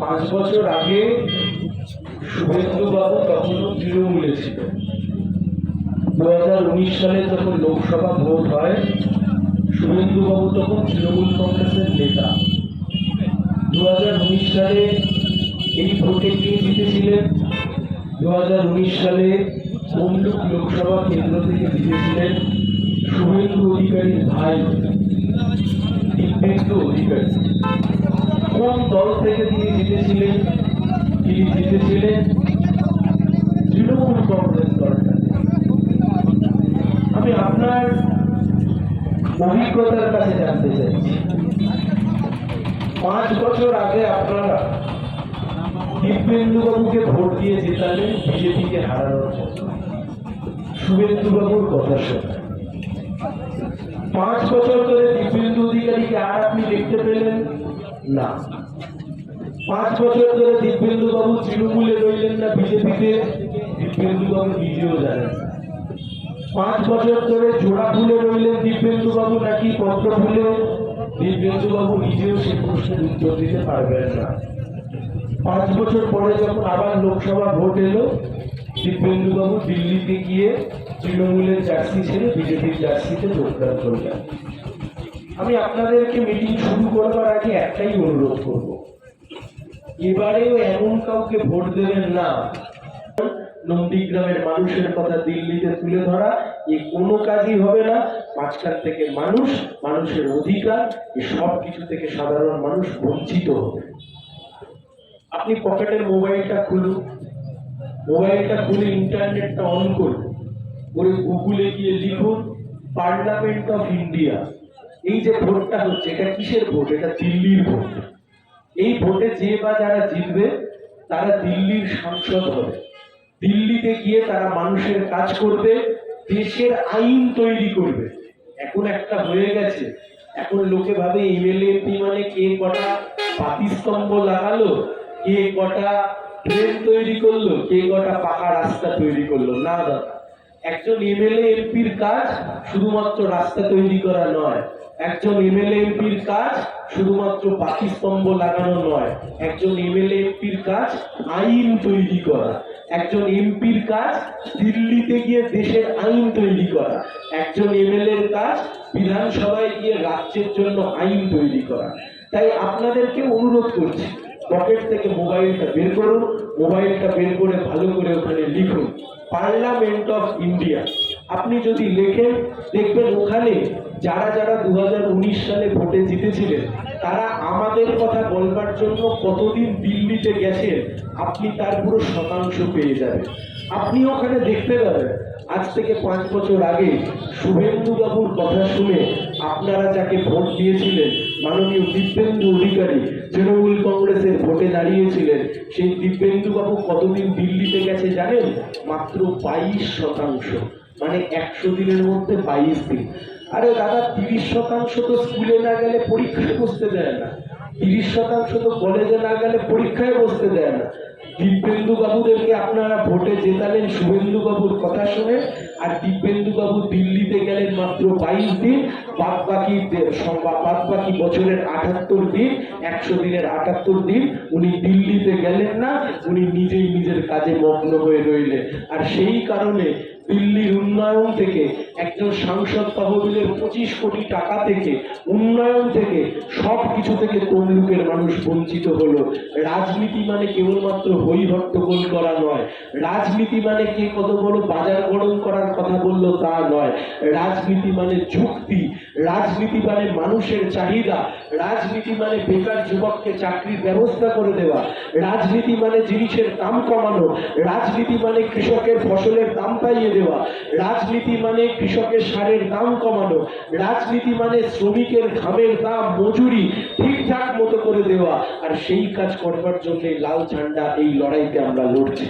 পাঁচ বছর আগে শুভেন্দুবাবু তখন তৃণমূলে ছিলেন। দু হাজার উনিশ সালে যখন লোকসভা ভোট হয় শুভেন্দু বাবু তখন তৃণমূল কংগ্রেসের নেতা। দু হাজার উনিশ সালে এই ভোটে কে জিতেছিলেন? দু হাজার উনিশ সালে তমলুক লোকসভা কেন্দ্র থেকে জিতেছিলেন শুভেন্দু অধিকারীর ভাই, দিব্যেন্দু অধিকারী। কোন দল থেকে তিনি জিতেছিলেন? তিনি জিতেছিলেন তৃণমূল কংগ্রেস দল আমি আপনার অভিজ্ঞতার কাছে জানতে চাইছি। পাঁচ বছর আগে আপনারা দিব্যেন্দু বাবুকে ভোট দিয়ে জেতালেন বিজেপিকে হারানোর জন্য। শুভেন্দু বাবুর কথা শোনা। পাঁচ বছর ধরে দিব্যেন্দু অধিকারীকে আর আপনি দেখতে পেলেন? না। পাঁচ বছর ধরে দিব্যেন্দু তৃণমূলে রইলেন না বিজেপিতে, দিব্যেন্দু বাবু নিজেও জানেন পাঁচ বছর ধরে জোড়া ফুলে রইলেন দিব্যেন্দু নাকি পত্র ফুলে, দিব্যেন্দু বাবু নিজেও সে প্রশ্নের উত্তর দিতে পারবেন না। পাঁচ বছর পরে যখন আবার লোকসভা ভোট এলো, দিব্যেন্দু বাবু দিল্লিতে গিয়ে তৃণমূলের জার্সি ছেড়ে বিজেপির জার্সিতে যোগদান করলেন। আমি আপনাদেরকে মিটিং শুরু করবার আগে একটাই অনুরোধ করব। এবারেও এমন কাউকে ভোট দেবেন না। নন্দীগ্রামের মানুষের কথা দিল্লিতে তুলে ধরা এই কোনো কাজই হবে না। মাঝখান থেকে মানুষ, মানুষের অধিকার এই সব কিছু থেকে সাধারণ মানুষ বঞ্চিত হবে। আপনি পকেটের মোবাইলটা খুলুন। মোবাইলটা খুলে ইন্টারনেটটা অন করুন। করে গুগলে গিয়ে লিখুন, পার্লামেন্ট অফ ইন্ডিয়া। এই যে ভোটটা হচ্ছে, এটা কিসের ভোট? এটা দিল্লির ভোট। এই ভোটে যে বা যারা জিতবে, তারা দিল্লির সাংসদ হবে। দিল্লিতে গিয়ে তারা মানুষের কাজ করবে, দেশের আইন তৈরি করবে। এখন একটা হয়ে গেছে। এখন লোকে ভাবে এমএলএ মানে কে কটা পাতিস্তম্ভ লাগালো, কে কটা ট্রেন তৈরি করল, কে কটা পাকা রাস্তা তৈরি করল। না দাদা, একজন এমএলএ, এমপির কাজ শুধুমাত্র রাস্তা তৈরি করা নয় একজন এমএলএ এমপির কাজ শুধুমাত্র বাতিস্তম্ভ লাগানো নয়, একজন এমএলএ এমপির কাজ আইন তৈরি করা, একজন এমপির কাজ দিল্লিতে গিয়ে দেশের আইন তৈরি করা, একজন এমএলএর কাজ বিধানসভায় গিয়ে রাজ্যের জন্য আইন তৈরি করা। তাই আপনাদেরকে অনুরোধ করছি, পকেট থেকে মোবাইলটা বের করুন, মোবাইলটা বের করে ভালো করে ওখানে লিখুন, পার্লামেন্ট অফ ইন্ডিয়া। আপনি যদি লেখেন, দেখবেন ওখানে যারা যারা দু হাজার উনিশ সালে ভোটে জিতেছিলেন, তারা আমাদের কথা বলবার জন্য কতদিন দিল্লিতে গেছেন, আপনি তার পুরো শতাংশ পেয়ে যাবেন। আপনি ওখানে দেখতে পাবেন, আজ থেকে পাঁচ বছর আগে শুভেন্দু বাবুর কথা শুনে আপনারা যাকে ভোট দিয়েছিলেন, মাননীয় দিব্যেন্দু অধিকারী, তৃণমূল কংগ্রেসের ভোটে দাঁড়িয়েছিলেন, সেই দিব্যেন্দু বাবু কতদিন দিল্লিতে গেছে জানেন? মাত্র বাইশ শতাংশ মানে একশো দিনের মধ্যে বাইশ দিন। আরে দাদা, তিরিশ শতাংশ তো স্কুলে না গেলে পরীক্ষায় বসতে দেয় না। তিরিশ শতাংশ তো কলেজে না গেলে পরীক্ষায় বসতে দেয় না। দিব্যেন্দু বাবুদেরকে আপনারা ভোটে জেতালেন শুভেন্দু বাবুর কথা শুনে, আর দিব্যেন্দু বাবু দিল্লিতে গেলেন মাত্র বাইশ দিন বাদ বাকি বাদ বাকি বছরের আটাত্তর দিন, একশো দিনের আটাত্তর দিন, উনি দিল্লিতে গেলেন না, উনি নিজেই নিজের কাজে মগ্ন হয়ে রইলেন। আর সেই কারণে দিল্লির উন্নয়ন থেকে, একজন সাংসদ তহবিলের পঁচিশ কোটি টাকা থেকে, উন্নয়ন থেকে সব কিছু থেকে তমলুকের মানুষ বঞ্চিত হলো। রাজনীতি মানে কেবলমাত্র হই হট্টগোল করা নয়। রাজনীতি মানে কে কত বড় বাজার গরম করার কথা বলল তা নয়। রাজনীতি মানে যুক্তি। রাজনীতি মানে মানুষের চাহিদা। রাজনীতি মানে বেকার যুবককে চাকরির ব্যবস্থা করে দেওয়া। রাজনীতি মানে জিনিসের দাম কমানো। রাজনীতি মানে কৃষকের ফসলের দাম পাইয়ে দেওয়া। রাজনীতি মানে কৃষকের সারের দাম কমানো। রাজনীতি মানে শ্রমিকের ঘামের দাম মজুরি ঠিকঠাক মতো করে দেওয়া। আর সেই কাজ করবার জন্য লাল ঝান্ডা এই লড়াইতে আমরা লড়ছি।